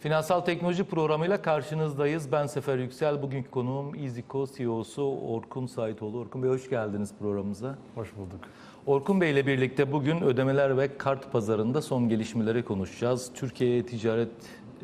Finansal teknoloji programıyla karşınızdayız. Ben Sefer Yüksel. Bugünkü konuğum EasyCo CEO'su Orkun Saitoğlu. Orkun Bey hoş geldiniz programımıza. Hoş bulduk. Orkun Bey ile birlikte bugün ödemeler ve kart pazarında son gelişmeleri konuşacağız. Türkiye ticaret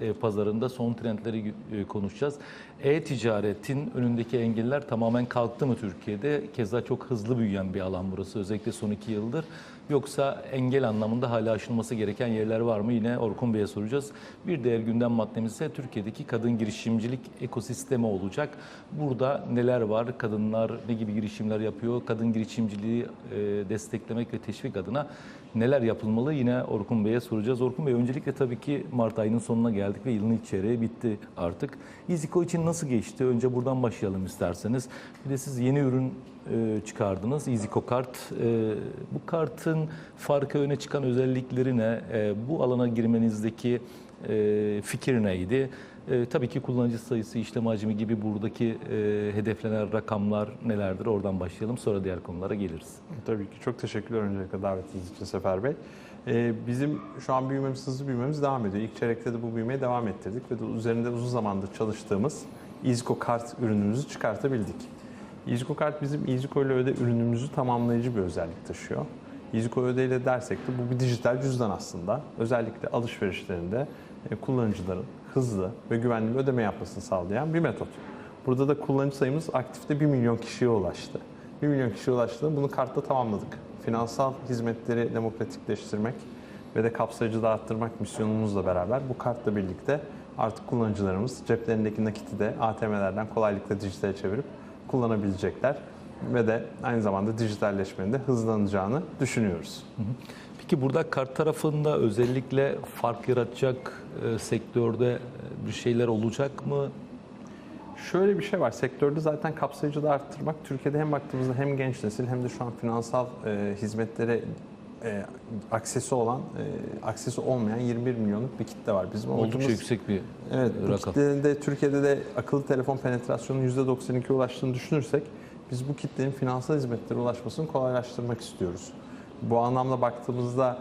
e, pazarında son trendleri e, konuşacağız. E-ticaretin önündeki engeller tamamen kalktı mı Türkiye'de? Keza çok hızlı büyüyen bir alan burası özellikle son iki yıldır. Yoksa engel anlamında hala aşılması gereken yerler var mı? Yine Orkun Bey'e soracağız. Bir diğer gündem maddemiz ise Türkiye'deki kadın girişimcilik ekosistemi olacak. Burada neler var? Kadınlar ne gibi girişimler yapıyor? Kadın girişimciliği e, desteklemek ve teşvik adına neler yapılmalı? Yine Orkun Bey'e soracağız. Orkun Bey öncelikle tabii ki Mart ayının sonuna geldik ve yılın ilk çeyreği bitti artık. EasyCo için nasıl geçti? Önce buradan başlayalım isterseniz. Bir de siz yeni ürün e, çıkardınız. EasyCo kart. E, bu kartın farkı öne çıkan özellikleri ne? E, bu alana girmenizdeki fikir neydi? Tabii ki kullanıcı sayısı, işlem hacmi gibi buradaki hedeflenen rakamlar nelerdir? Oradan başlayalım. Sonra diğer konulara geliriz. Tabii ki çok teşekkürler öncelikle davetiniz için Sefer Bey. Bizim şu an büyümemiz, hızlı büyümemiz devam ediyor. İlk çeyrekte de bu büyümeye devam ettirdik ve de üzerinde uzun zamandır çalıştığımız EasyCo kart ürünümüzü çıkartabildik. EasyCo kart bizim EasyCo ile öde ürünümüzü tamamlayıcı bir özellik taşıyor. EasyCo öde ile dersek de bu bir dijital cüzdan aslında. Özellikle alışverişlerinde e, kullanıcıların hızlı ve güvenli bir ödeme yapmasını sağlayan bir metot. Burada da kullanıcı sayımız aktifte 1 milyon kişiye ulaştı. 1 milyon kişiye ulaştı. Bunu kartla tamamladık. Finansal hizmetleri demokratikleştirmek ve de kapsayıcılığı arttırmak misyonumuzla beraber bu kartla birlikte artık kullanıcılarımız ceplerindeki nakiti de ATM'lerden kolaylıkla dijitale çevirip kullanabilecekler ve de aynı zamanda dijitalleşmenin de hızlanacağını düşünüyoruz. Peki burada kart tarafında özellikle fark yaratacak e, sektörde e, bir şeyler olacak mı? Şöyle bir şey var. Sektörde zaten kapsayıcılığı arttırmak Türkiye'de hem baktığımızda hem genç nesil hem de şu an finansal e, hizmetlere e, aksesi olan, e, aksesi olmayan 21 milyonluk bir kitle var. Bizim Oldukça amacımız- yüksek bir Evet, rakam. kitlenin de Türkiye'de de akıllı telefon penetrasyonunun %92'ye ulaştığını düşünürsek biz bu kitlenin finansal hizmetlere ulaşmasını kolaylaştırmak istiyoruz. Bu anlamda baktığımızda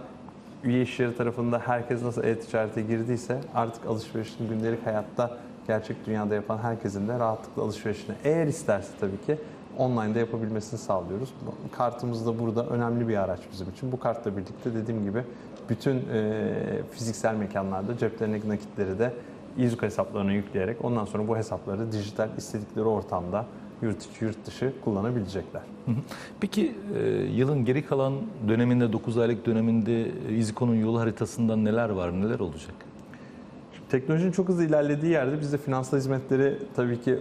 üye işleri tarafında herkes nasıl e-ticarete girdiyse artık alışverişini gündelik hayatta gerçek dünyada yapan herkesin de rahatlıkla alışverişini eğer isterse tabii ki online'da yapabilmesini sağlıyoruz. Kartımız da burada önemli bir araç bizim için. Bu kartla birlikte dediğim gibi bütün e, fiziksel mekanlarda ceplerindeki nakitleri de İZUK hesaplarına yükleyerek ondan sonra bu hesapları dijital istedikleri ortamda yurt içi yurt dışı kullanabilecekler. Peki e, yılın geri kalan döneminde 9 aylık döneminde e, İZİKO'nun yol haritasında neler var, neler olacak? Teknolojinin çok hızlı ilerlediği yerde biz de finansal hizmetleri tabii ki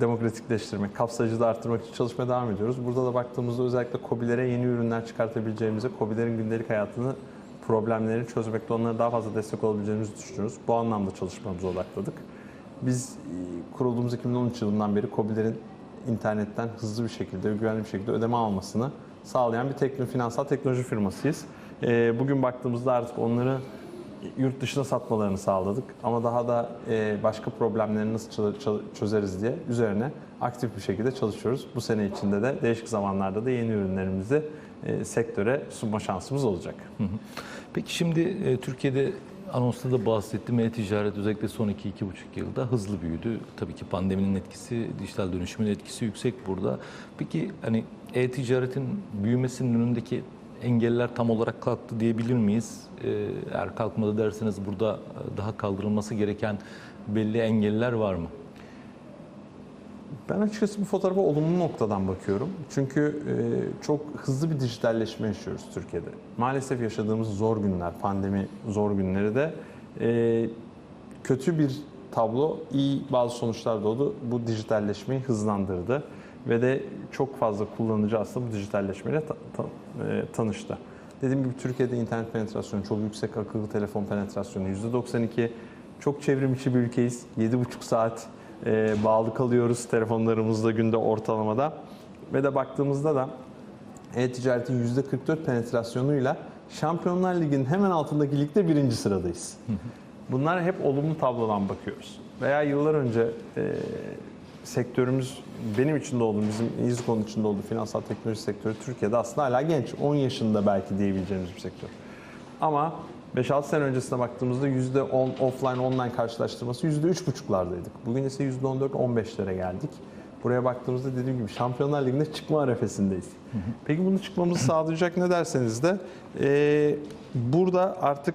demokratikleştirmek, kapsayıcılığı arttırmak için çalışmaya devam ediyoruz. Burada da baktığımızda özellikle COBİ'lere yeni ürünler çıkartabileceğimize, COBİ'lerin gündelik hayatını, problemlerini çözmekte onlara daha fazla destek olabileceğimizi düşünüyoruz. Bu anlamda çalışmamıza odakladık. Biz e, kurulduğumuz 2013 yılından beri COBİ'lerin internetten hızlı bir şekilde ve güvenli bir şekilde ödeme almasını sağlayan bir tekno, finansal teknoloji firmasıyız. E, Bugün baktığımızda artık onları yurt dışına satmalarını sağladık. Ama daha da e, başka problemleri nasıl çö- çö- çözeriz diye üzerine aktif bir şekilde çalışıyoruz. Bu sene içinde de değişik zamanlarda da yeni ürünlerimizi e, sektöre sunma şansımız olacak. Peki şimdi e, Türkiye'de anonsta da bahsettim e-ticaret özellikle son 2-2,5 yılda hızlı büyüdü. Tabii ki pandeminin etkisi, dijital dönüşümün etkisi yüksek burada. Peki hani e-ticaretin büyümesinin önündeki engeller tam olarak kalktı diyebilir miyiz? E, Eğer kalkmadı derseniz burada e, daha kaldırılması gereken belli engeller var mı? Ben açıkçası bu fotoğrafa olumlu noktadan bakıyorum. Çünkü e, çok hızlı bir dijitalleşme yaşıyoruz Türkiye'de. Maalesef yaşadığımız zor günler, pandemi zor günleri de e, kötü bir tablo, iyi bazı sonuçlar doğdu. Bu dijitalleşmeyi hızlandırdı ve de çok fazla kullanıcı aslında bu dijitalleşmeyle ta- ta- e, tanıştı. Dediğim gibi Türkiye'de internet penetrasyonu çok yüksek, akıllı telefon penetrasyonu %92. Çok çevrim içi bir ülkeyiz. 7,5 saat e, bağlı kalıyoruz telefonlarımızda günde ortalamada. Ve de baktığımızda da e-ticaretin %44 penetrasyonuyla Şampiyonlar Ligi'nin hemen altındaki ligde birinci sıradayız. Bunlar hep olumlu tablodan bakıyoruz. Veya yıllar önce e, sektörümüz, benim içinde olduğum, bizim İzko'nun içinde olduğu finansal teknoloji sektörü Türkiye'de aslında hala genç. 10 yaşında belki diyebileceğimiz bir sektör. Ama 5-6 sene öncesine baktığımızda %10 offline online karşılaştırması %3,5'lardaydık. Bugün ise %14-15'lere geldik. Buraya baktığımızda dediğim gibi Şampiyonlar Ligi'nde çıkma arefesindeyiz. Peki bunu çıkmamızı sağlayacak ne derseniz de e, burada artık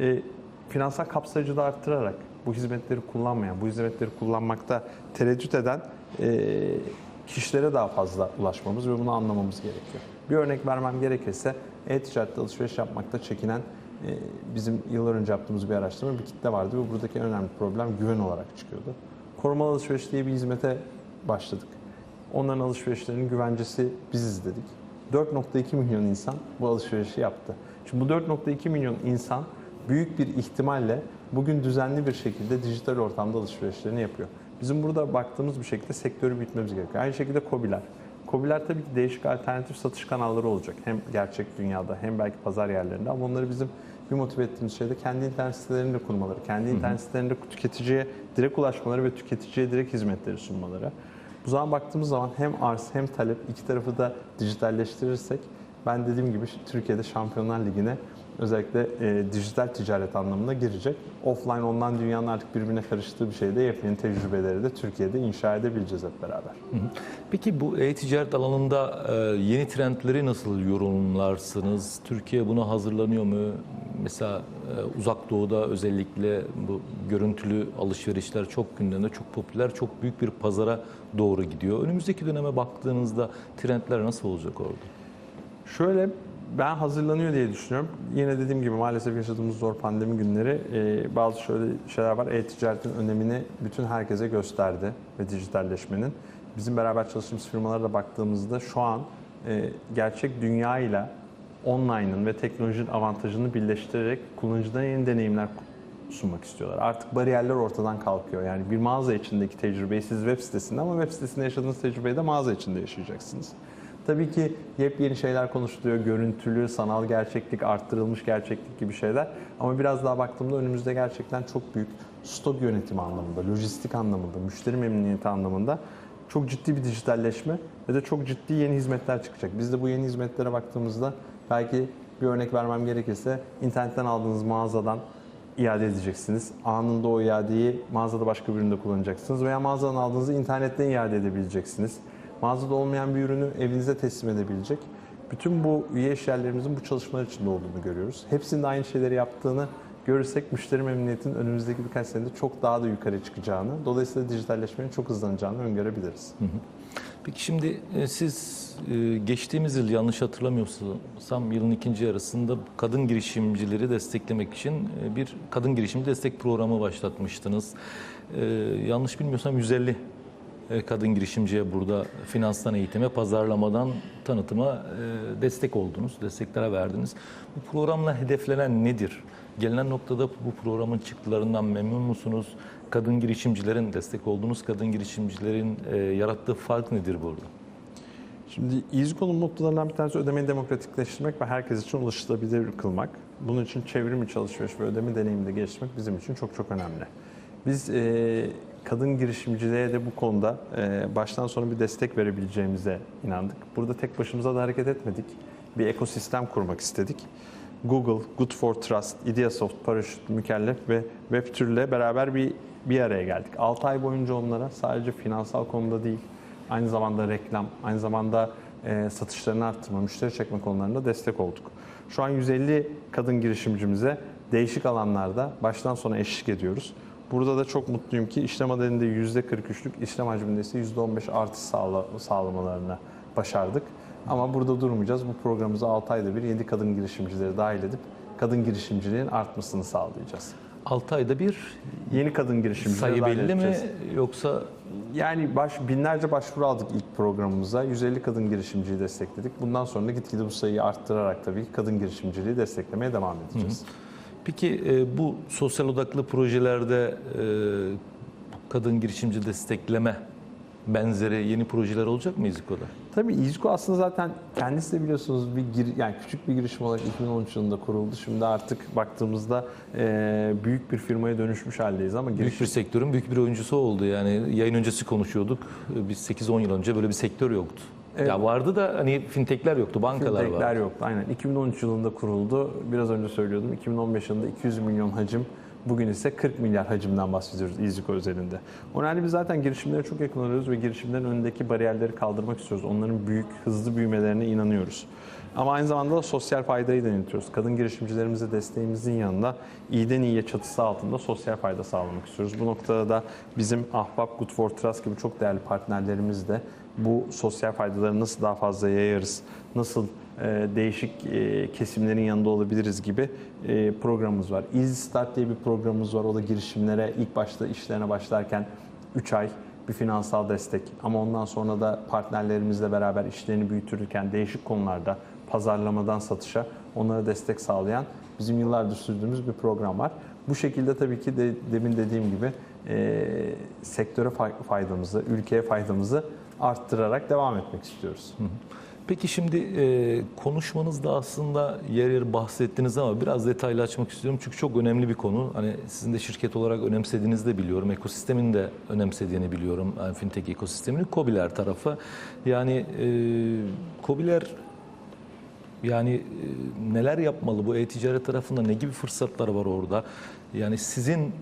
e, finansal kapsayıcılığı arttırarak bu hizmetleri kullanmayan, bu hizmetleri kullanmakta tereddüt eden e, kişilere daha fazla ulaşmamız ve bunu anlamamız gerekiyor. Bir örnek vermem gerekirse e-ticarette alışveriş yapmakta çekinen e, bizim yıllar önce yaptığımız bir araştırma bir kitle vardı ve buradaki en önemli problem güven olarak çıkıyordu. Korumalı alışveriş diye bir hizmete başladık. Onların alışverişlerinin güvencesi biziz dedik. 4.2 milyon insan bu alışverişi yaptı. Şimdi bu 4.2 milyon insan büyük bir ihtimalle bugün düzenli bir şekilde dijital ortamda alışverişlerini yapıyor. Bizim burada baktığımız bir şekilde sektörü büyütmemiz gerekiyor. Aynı şekilde KOBİ'ler. KOBİ'ler tabii ki değişik alternatif satış kanalları olacak. Hem gerçek dünyada hem belki pazar yerlerinde ama onları bizim bir motive ettiğimiz şey de kendi internet sitelerini de kurmaları, kendi internet sitelerinde tüketiciye direkt ulaşmaları ve tüketiciye direkt hizmetleri sunmaları. Bu zaman baktığımız zaman hem arz hem talep iki tarafı da dijitalleştirirsek ben dediğim gibi Türkiye'de Şampiyonlar Ligi'ne özellikle e, dijital ticaret anlamına girecek. Offline online dünyanın artık birbirine karıştığı bir şeyde yepyeni tecrübeleri de Türkiye'de inşa edebileceğiz hep beraber. Peki bu e-ticaret alanında e, yeni trendleri nasıl yorumlarsınız? Türkiye buna hazırlanıyor mu? Mesela e, uzak doğuda özellikle bu görüntülü alışverişler çok gündemde, çok popüler, çok büyük bir pazara doğru gidiyor. Önümüzdeki döneme baktığınızda trendler nasıl olacak orada? Şöyle ben hazırlanıyor diye düşünüyorum. Yine dediğim gibi maalesef yaşadığımız zor pandemi günleri e, bazı şöyle şeyler var. E-ticaretin önemini bütün herkese gösterdi ve dijitalleşmenin. Bizim beraber çalıştığımız firmalara da baktığımızda şu an e, gerçek dünyayla online'ın ve teknolojinin avantajını birleştirerek kullanıcılara yeni deneyimler sunmak istiyorlar. Artık bariyerler ortadan kalkıyor. Yani bir mağaza içindeki tecrübeyi siz web sitesinde ama web sitesinde yaşadığınız tecrübeyi de mağaza içinde yaşayacaksınız. Tabii ki yepyeni şeyler konuşuluyor. Görüntülü, sanal gerçeklik, arttırılmış gerçeklik gibi şeyler. Ama biraz daha baktığımda önümüzde gerçekten çok büyük stok yönetimi anlamında, lojistik anlamında, müşteri memnuniyeti anlamında çok ciddi bir dijitalleşme ve de çok ciddi yeni hizmetler çıkacak. Biz de bu yeni hizmetlere baktığımızda belki bir örnek vermem gerekirse internetten aldığınız mağazadan iade edeceksiniz. Anında o iadeyi mağazada başka bir üründe kullanacaksınız veya mağazadan aldığınızı internetten iade edebileceksiniz. Mağazada olmayan bir ürünü evinize teslim edebilecek. Bütün bu üye iş yerlerimizin bu çalışmalar içinde olduğunu görüyoruz. Hepsinin de aynı şeyleri yaptığını görürsek müşteri memnuniyetinin önümüzdeki birkaç senede çok daha da yukarı çıkacağını, dolayısıyla dijitalleşmenin çok hızlanacağını öngörebiliriz. Peki şimdi e, siz e, geçtiğimiz yıl yanlış hatırlamıyorsam yılın ikinci yarısında kadın girişimcileri desteklemek için e, bir kadın girişimci destek programı başlatmıştınız. Yanlış bilmiyorsam 150 e, kadın girişimciye burada finanstan eğitime, pazarlamadan tanıtıma e, destek oldunuz, destekler verdiniz. Bu programla hedeflenen nedir? Gelinen noktada bu programın çıktılarından memnun musunuz? Kadın girişimcilerin, destek olduğunuz kadın girişimcilerin e, yarattığı fark nedir burada? Şimdi EasyCo'nun noktalarından bir tanesi ödemeyi demokratikleştirmek ve herkes için ulaşılabilir kılmak. Bunun için çevrim içi ve ödeme deneyimini de geliştirmek bizim için çok çok önemli. Biz e, kadın girişimciliğe de bu konuda e, baştan sona bir destek verebileceğimize inandık. Burada tek başımıza da hareket etmedik. Bir ekosistem kurmak istedik. Google, Good for Trust, Ideasoft, Parachute, Mükellef ve Webtür'le beraber bir bir araya geldik. 6 ay boyunca onlara sadece finansal konuda değil, aynı zamanda reklam, aynı zamanda e, satışlarını arttırma, müşteri çekme konularında destek olduk. Şu an 150 kadın girişimcimize değişik alanlarda baştan sona eşlik ediyoruz. Burada da çok mutluyum ki işlem modelinde %43'lük, işlem hacminde ise %15 artış sağla, sağlamalarını başardık. Ama burada durmayacağız. Bu programımıza 6 ayda bir yeni kadın girişimcileri dahil edip kadın girişimciliğin artmasını sağlayacağız. 6 ayda bir Yeni kadın girişimcileri sayı dahil belli mi edeceğiz. yoksa Yani baş, binlerce başvuru aldık ilk programımıza. 150 kadın girişimciyi destekledik. Bundan sonra da gitgide bu sayıyı arttırarak tabii kadın girişimciliği desteklemeye devam edeceğiz. Peki e, bu sosyal odaklı projelerde e, kadın girişimci destekleme benzeri yeni projeler olacak mı İziko'da? Tabii İzko aslında zaten kendisi de biliyorsunuz bir gir, yani küçük bir girişim olarak 2013 yılında kuruldu. Şimdi artık baktığımızda e, büyük bir firmaya dönüşmüş haldeyiz ama Büyük bir sektörün büyük bir oyuncusu oldu. Yani yayın öncesi konuşuyorduk. Biz 8-10 yıl önce böyle bir sektör yoktu. Evet. Ya vardı da hani fintechler yoktu, bankalar Fintechler vardı. yoktu. Aynen. 2013 yılında kuruldu. Biraz önce söylüyordum. 2015 yılında 200 milyon hacim. Bugün ise 40 milyar hacimden bahsediyoruz EasyCo özelinde. O nedenle biz zaten girişimlere çok yakın oluyoruz ve girişimlerin önündeki bariyerleri kaldırmak istiyoruz. Onların büyük, hızlı büyümelerine inanıyoruz. Ama aynı zamanda da sosyal faydayı da yönetiyoruz. Kadın girişimcilerimize desteğimizin yanında iyiden iyiye çatısı altında sosyal fayda sağlamak istiyoruz. Bu noktada da bizim Ahbap, Good for Trust gibi çok değerli partnerlerimiz de bu sosyal faydaları nasıl daha fazla yayarız, nasıl e, değişik e, kesimlerin yanında olabiliriz gibi e, programımız var. Easy Start diye bir programımız var. O da girişimlere ilk başta işlerine başlarken 3 ay bir finansal destek ama ondan sonra da partnerlerimizle beraber işlerini büyütürken değişik konularda pazarlamadan satışa onlara destek sağlayan bizim yıllardır sürdüğümüz bir program var. Bu şekilde tabii ki de demin dediğim gibi e, sektöre fay- faydamızı, ülkeye faydamızı arttırarak devam etmek istiyoruz. Peki şimdi e, konuşmanızda aslında yer yer bahsettiniz ama biraz detaylı açmak istiyorum. Çünkü çok önemli bir konu. Hani sizin de şirket olarak önemsediğinizi de biliyorum. Ekosistemin de önemsediğini biliyorum. Yani fintech ekosistemini. Kobiler tarafı. Yani e, Kobiler yani e, neler yapmalı bu e-ticaret tarafında ne gibi fırsatlar var orada? Yani sizin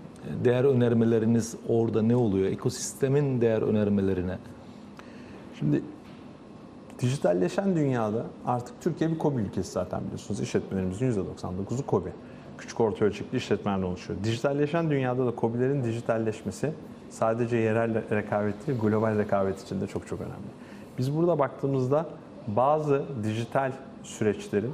değer önermeleriniz orada ne oluyor? Ekosistemin değer önermelerine. Şimdi dijitalleşen dünyada artık Türkiye bir KOBİ ülkesi zaten biliyorsunuz. İşletmelerimizin %99'u KOBİ. Küçük orta ölçekli işletmelerle oluşuyor. Dijitalleşen dünyada da KOBİ'lerin dijitalleşmesi sadece yerel rekabet değil, global rekabet için de çok çok önemli. Biz burada baktığımızda bazı dijital süreçlerin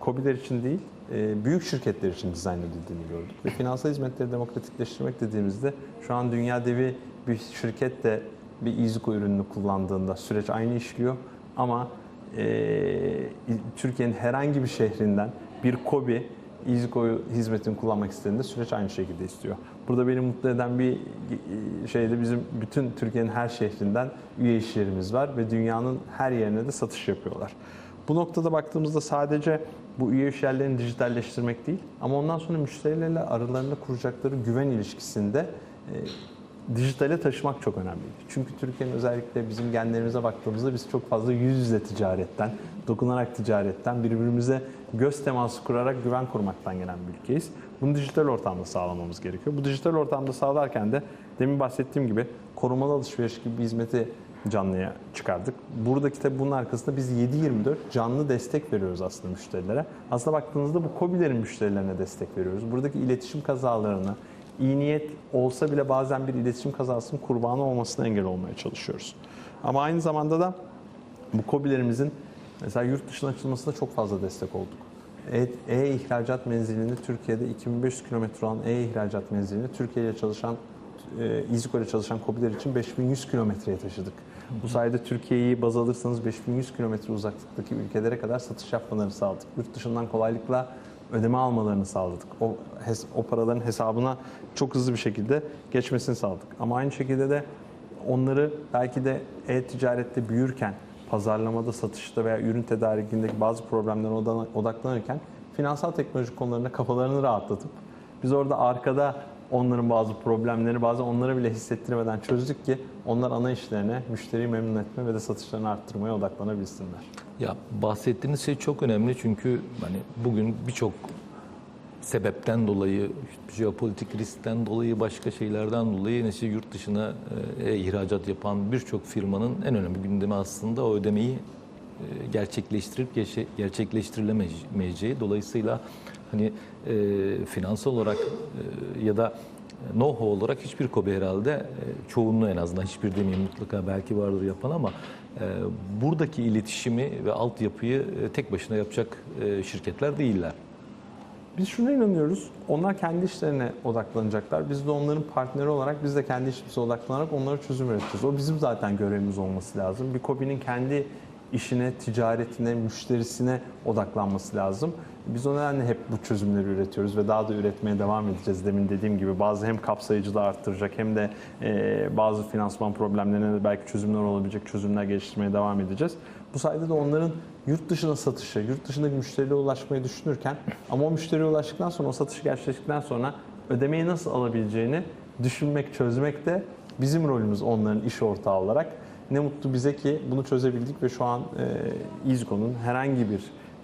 KOBİ'ler için değil, e, büyük şirketler için dizayn edildiğini gördük. Ve finansal hizmetleri demokratikleştirmek dediğimizde şu an dünya devi bir şirket de bir EasyCo ürününü kullandığında süreç aynı işliyor. Ama e, Türkiye'nin herhangi bir şehrinden bir KOBİ EasyCo hizmetini kullanmak istediğinde süreç aynı şekilde istiyor. Burada beni mutlu eden bir e, şeyde bizim bütün Türkiye'nin her şehrinden üye iş yerimiz var ve dünyanın her yerine de satış yapıyorlar. Bu noktada baktığımızda sadece bu üye iş yerlerini dijitalleştirmek değil ama ondan sonra müşterilerle aralarında kuracakları güven ilişkisinde e, dijitale taşımak çok önemli. Çünkü Türkiye'nin özellikle bizim genlerimize baktığımızda biz çok fazla yüz yüze ticaretten, dokunarak ticaretten, birbirimize göz teması kurarak güven kurmaktan gelen bir ülkeyiz. Bunu dijital ortamda sağlamamız gerekiyor. Bu dijital ortamda sağlarken de demin bahsettiğim gibi korumalı alışveriş gibi bir hizmeti canlıya çıkardık. Buradaki tabii bunun arkasında biz 7-24 canlı destek veriyoruz aslında müşterilere. Aslında baktığınızda bu KOBİ'lerin müşterilerine destek veriyoruz. Buradaki iletişim kazalarını, iyi niyet olsa bile bazen bir iletişim kazasının kurbanı olmasına engel olmaya çalışıyoruz. Ama aynı zamanda da bu KOBİ'lerimizin mesela yurt dışına açılmasına çok fazla destek olduk. E- E-ihracat menzilini Türkiye'de 2500 kilometre olan e-ihracat menzilini Türkiye ile çalışan e, çalışan KOBİ'ler için 5100 kilometreye taşıdık. Bu sayede Türkiye'yi baz alırsanız 5100 kilometre uzaklıktaki ülkelere kadar satış yapmalarını sağladık. Yurt dışından kolaylıkla ödeme almalarını sağladık. O, hes- o paraların hesabına çok hızlı bir şekilde geçmesini sağladık. Ama aynı şekilde de onları belki de e-ticarette büyürken, pazarlamada, satışta veya ürün tedarikindeki bazı problemlere oda- odaklanırken finansal teknoloji konularında kafalarını rahatlatıp biz orada arkada onların bazı problemleri bazen onlara bile hissettirmeden çözdük ki onlar ana işlerine müşteriyi memnun etme ve de satışlarını arttırmaya odaklanabilsinler. Ya bahsettiğiniz şey çok önemli çünkü hani bugün birçok sebepten dolayı, jeopolitik riskten dolayı, başka şeylerden dolayı işte yurt dışına e, ihracat yapan birçok firmanın en önemli gündemi aslında o ödemeyi e, gerçekleştirip gerçe- gerçekleştirilemeyeceği. Dolayısıyla hani e, finansal olarak e, ya da know-how olarak hiçbir KOBİ herhalde e, çoğunluğu en azından hiçbir demeyeyim mutlaka belki vardır yapan ama e, buradaki iletişimi ve altyapıyı e, tek başına yapacak e, şirketler değiller. Biz şuna inanıyoruz. Onlar kendi işlerine odaklanacaklar. Biz de onların partneri olarak biz de kendi işimize odaklanarak onlara çözüm üreteceğiz. O bizim zaten görevimiz olması lazım. Bir KOBİ'nin kendi işine, ticaretine, müşterisine odaklanması lazım. Biz o nedenle hep bu çözümleri üretiyoruz ve daha da üretmeye devam edeceğiz. Demin dediğim gibi bazı hem kapsayıcılığı arttıracak hem de e, bazı finansman problemlerine de belki çözümler olabilecek çözümler geliştirmeye devam edeceğiz. Bu sayede de onların yurt dışına satışı, yurt dışındaki müşteriye ulaşmayı düşünürken ama o müşteriye ulaştıktan sonra, o satışı gerçekleştikten sonra ödemeyi nasıl alabileceğini düşünmek, çözmek de bizim rolümüz onların iş ortağı olarak. Ne mutlu bize ki bunu çözebildik ve şu an e, İZKO'nun herhangi bir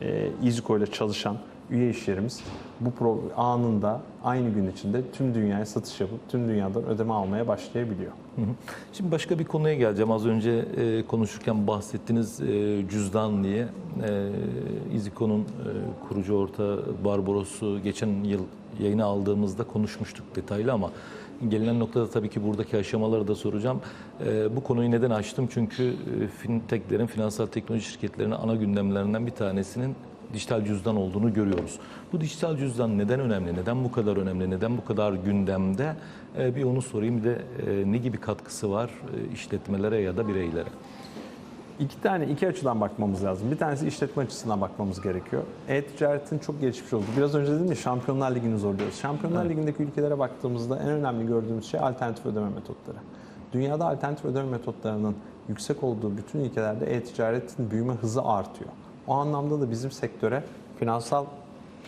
e, İZKO ile çalışan üye işlerimiz bu anında aynı gün içinde tüm dünyaya satış yapıp tüm dünyadan ödeme almaya başlayabiliyor. Şimdi başka bir konuya geleceğim. Az önce e, konuşurken bahsettiniz e, cüzdan diye. E, İziko'nun e, kurucu ortağı Barbaros'u geçen yıl yayına aldığımızda konuşmuştuk detaylı ama gelinen noktada tabii ki buradaki aşamaları da soracağım. E, bu konuyu neden açtım? Çünkü e, fintechlerin, finansal teknoloji şirketlerinin ana gündemlerinden bir tanesinin dijital cüzdan olduğunu görüyoruz. Bu dijital cüzdan neden önemli? Neden bu kadar önemli? Neden bu kadar gündemde? Ee, bir onu sorayım. Bir de e, ne gibi katkısı var e, işletmelere ya da bireylere? İki tane, iki açıdan bakmamız lazım. Bir tanesi işletme açısından bakmamız gerekiyor. E-ticaretin çok gelişmiş olduğu. Biraz önce dedim ya Şampiyonlar Ligi'ni zorluyoruz. Şampiyonlar Evet. Ligi'ndeki ülkelere baktığımızda en önemli gördüğümüz şey alternatif ödeme metotları. Dünyada alternatif ödeme metotlarının yüksek olduğu bütün ülkelerde e-ticaretin büyüme hızı artıyor. O anlamda da bizim sektöre finansal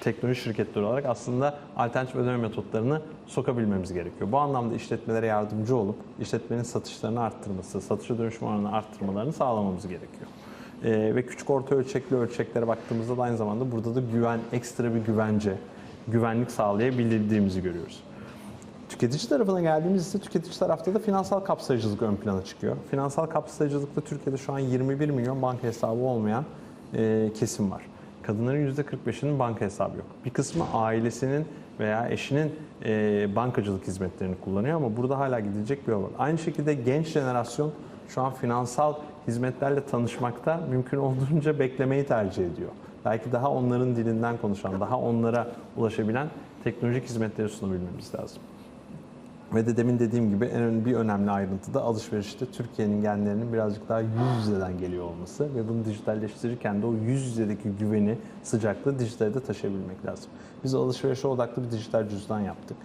teknoloji şirketleri olarak aslında alternatif ödeme metotlarını sokabilmemiz gerekiyor. Bu anlamda işletmelere yardımcı olup işletmenin satışlarını arttırması, satışa dönüşüm oranını arttırmalarını sağlamamız gerekiyor. Ee, ve küçük orta ölçekli ölçeklere baktığımızda da aynı zamanda burada da güven, ekstra bir güvence, güvenlik sağlayabildiğimizi görüyoruz. Tüketici tarafına geldiğimiz ise tüketici tarafta da finansal kapsayıcılık ön plana çıkıyor. Finansal kapsayıcılıkta Türkiye'de şu an 21 milyon banka hesabı olmayan e, kesim var. Kadınların %45'inin banka hesabı yok. Bir kısmı ailesinin veya eşinin e, bankacılık hizmetlerini kullanıyor ama burada hala gidilecek bir yol var. Aynı şekilde genç jenerasyon şu an finansal hizmetlerle tanışmakta mümkün olduğunca beklemeyi tercih ediyor. Belki daha onların dilinden konuşan, daha onlara ulaşabilen teknolojik hizmetleri sunabilmemiz lazım. Ve de demin dediğim gibi en önemli bir önemli ayrıntı da alışverişte Türkiye'nin genlerinin birazcık daha yüz yüzeden geliyor olması ve bunu dijitalleştirirken de o yüz yüzedeki güveni, sıcaklığı dijitale de taşıyabilmek lazım. Biz alışverişe odaklı bir dijital cüzdan yaptık.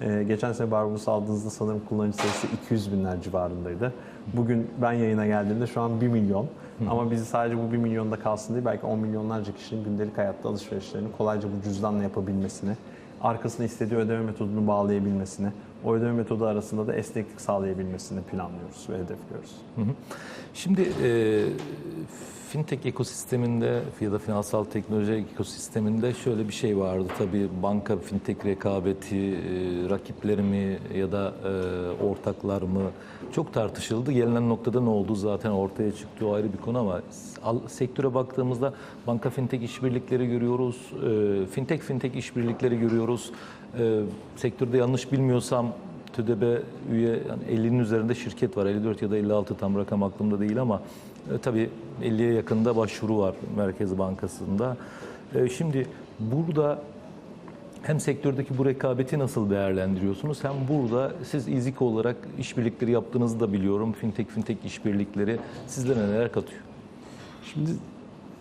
Ee, geçen sene Barbaros aldığınızda sanırım kullanıcı sayısı 200 binler civarındaydı. Bugün ben yayına geldiğimde şu an 1 milyon. Ama bizi sadece bu 1 milyonda kalsın değil belki 10 milyonlarca kişinin gündelik hayatta alışverişlerini kolayca bu cüzdanla yapabilmesini, arkasına istediği ödeme metodunu bağlayabilmesini, o ödeme metodu arasında da esneklik sağlayabilmesini planlıyoruz ve hedefliyoruz. Şimdi e, fintech ekosisteminde ya da finansal teknoloji ekosisteminde şöyle bir şey vardı. Tabii banka fintech rekabeti, e, rakipler mi ya da e, ortaklar mı çok tartışıldı. Gelinen noktada ne oldu zaten ortaya çıktı o ayrı bir konu ama sektöre baktığımızda banka fintech işbirlikleri görüyoruz. E, fintech fintech işbirlikleri görüyoruz. Sektörde yanlış bilmiyorsam TÜDEB'e üye yani 50'nin üzerinde şirket var. 54 ya da 56 tam rakam aklımda değil ama e, tabii 50'ye yakında başvuru var Merkez Bankası'nda. E, şimdi burada hem sektördeki bu rekabeti nasıl değerlendiriyorsunuz? Hem burada siz İzik olarak işbirlikleri yaptığınızı da biliyorum. Fintech fintech işbirlikleri sizlere neler katıyor? Şimdi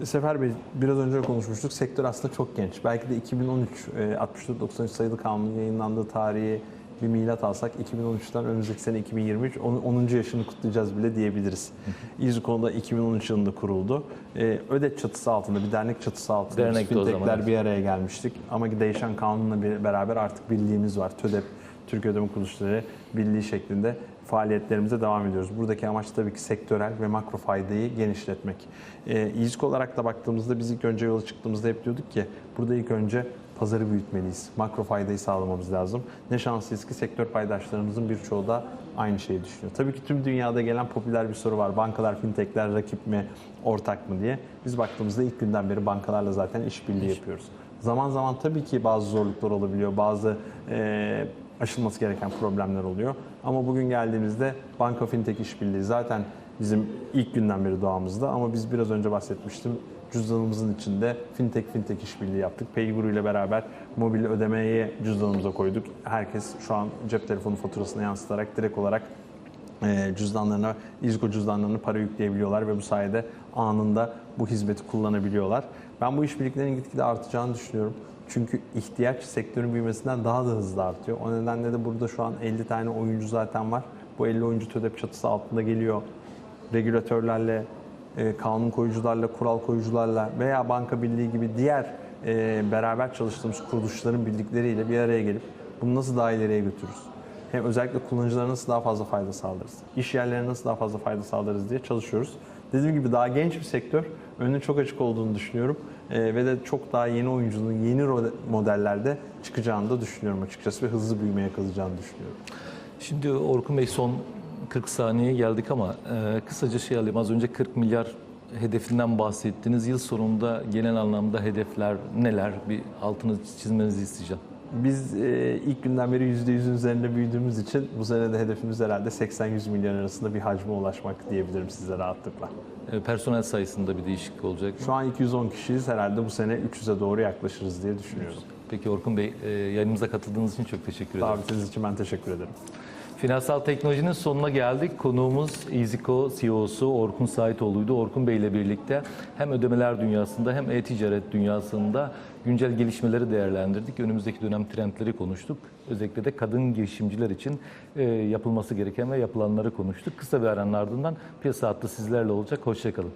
Sefer Bey biraz önce konuşmuştuk. Sektör aslında çok genç. Belki de 2013 e, 64-93 sayılı kanunun yayınlandığı tarihi bir milat alsak 2013'ten önümüzdeki sene 2023 10. 10. yaşını kutlayacağız bile diyebiliriz. İZKO'da 2013 yılında kuruldu. E, ÖDET çatısı altında, bir dernek çatısı altında Dernekti fintechler bir araya gelmiştik. Ama değişen kanunla beraber artık birliğimiz var. TÖDEP, Türkiye Ödeme Kuruluşları Birliği şeklinde faaliyetlerimize devam ediyoruz. Buradaki amaç tabii ki sektörel ve makro faydayı genişletmek. Ee, İZK olarak da baktığımızda biz ilk önce yola çıktığımızda hep diyorduk ki burada ilk önce pazarı büyütmeliyiz. Makro faydayı sağlamamız lazım. Ne şanslıyız ki sektör paydaşlarımızın birçoğu da aynı şeyi düşünüyor. Tabii ki tüm dünyada gelen popüler bir soru var. Bankalar, fintechler rakip mi, ortak mı diye. Biz baktığımızda ilk günden beri bankalarla zaten işbirliği yapıyoruz. Zaman zaman tabii ki bazı zorluklar olabiliyor, bazı e, aşılması gereken problemler oluyor. Ama bugün geldiğimizde banka fintech işbirliği zaten bizim ilk günden beri doğamızda ama biz biraz önce bahsetmiştim. Cüzdanımızın içinde fintech fintech işbirliği yaptık. Payguru ile beraber mobil ödemeyi cüzdanımıza koyduk. Herkes şu an cep telefonu faturasına yansıtarak direkt olarak e, cüzdanlarına, İzgo cüzdanlarına para yükleyebiliyorlar ve bu sayede anında bu hizmeti kullanabiliyorlar. Ben bu işbirliklerinin gitgide artacağını düşünüyorum. Çünkü ihtiyaç sektörün büyümesinden daha da hızlı artıyor. O nedenle de burada şu an 50 tane oyuncu zaten var. Bu 50 oyuncu TÖDEP çatısı altında geliyor. Regülatörlerle, kanun koyucularla, kural koyucularla veya banka birliği gibi diğer e, beraber çalıştığımız kuruluşların birlikleriyle bir araya gelip bunu nasıl daha ileriye götürürüz? hem özellikle kullanıcılara nasıl daha fazla fayda sağlarız, iş yerlerine nasıl daha fazla fayda sağlarız diye çalışıyoruz. Dediğim gibi daha genç bir sektör, önünün çok açık olduğunu düşünüyorum Ee, ve de çok daha yeni oyuncunun yeni modellerde çıkacağını da düşünüyorum açıkçası ve hızlı büyümeye kalacağını düşünüyorum. Şimdi Orkun Bey son 40 saniyeye geldik ama e, kısaca şey alayım. Az önce 40 milyar hedefinden bahsettiniz. Yıl sonunda genel anlamda hedefler neler? Bir altını çizmenizi isteyeceğim. Biz e, ilk günden beri %100'ün üzerinde büyüdüğümüz için bu sene de hedefimiz herhalde 80-100 milyon arasında bir hacme ulaşmak diyebilirim size rahatlıkla. E, personel sayısında bir değişiklik olacak mı? Şu an 210 kişiyiz. Herhalde bu sene 300'e doğru yaklaşırız diye düşünüyorum. Peki Orkun Bey, e, yayınımıza katıldığınız için çok teşekkür ederim. Davetiniz için ben teşekkür ederim. Finansal teknolojinin sonuna geldik. Konuğumuz EasyCo CEO'su Orkun Saitoğlu'ydu. Orkun Bey ile birlikte hem ödemeler dünyasında hem e-ticaret dünyasında güncel gelişmeleri değerlendirdik. Önümüzdeki dönem trendleri konuştuk. Özellikle de kadın girişimciler için e, yapılması gereken ve yapılanları konuştuk. Kısa bir aranın ardından piyasa hattı sizlerle olacak. Hoşçakalın.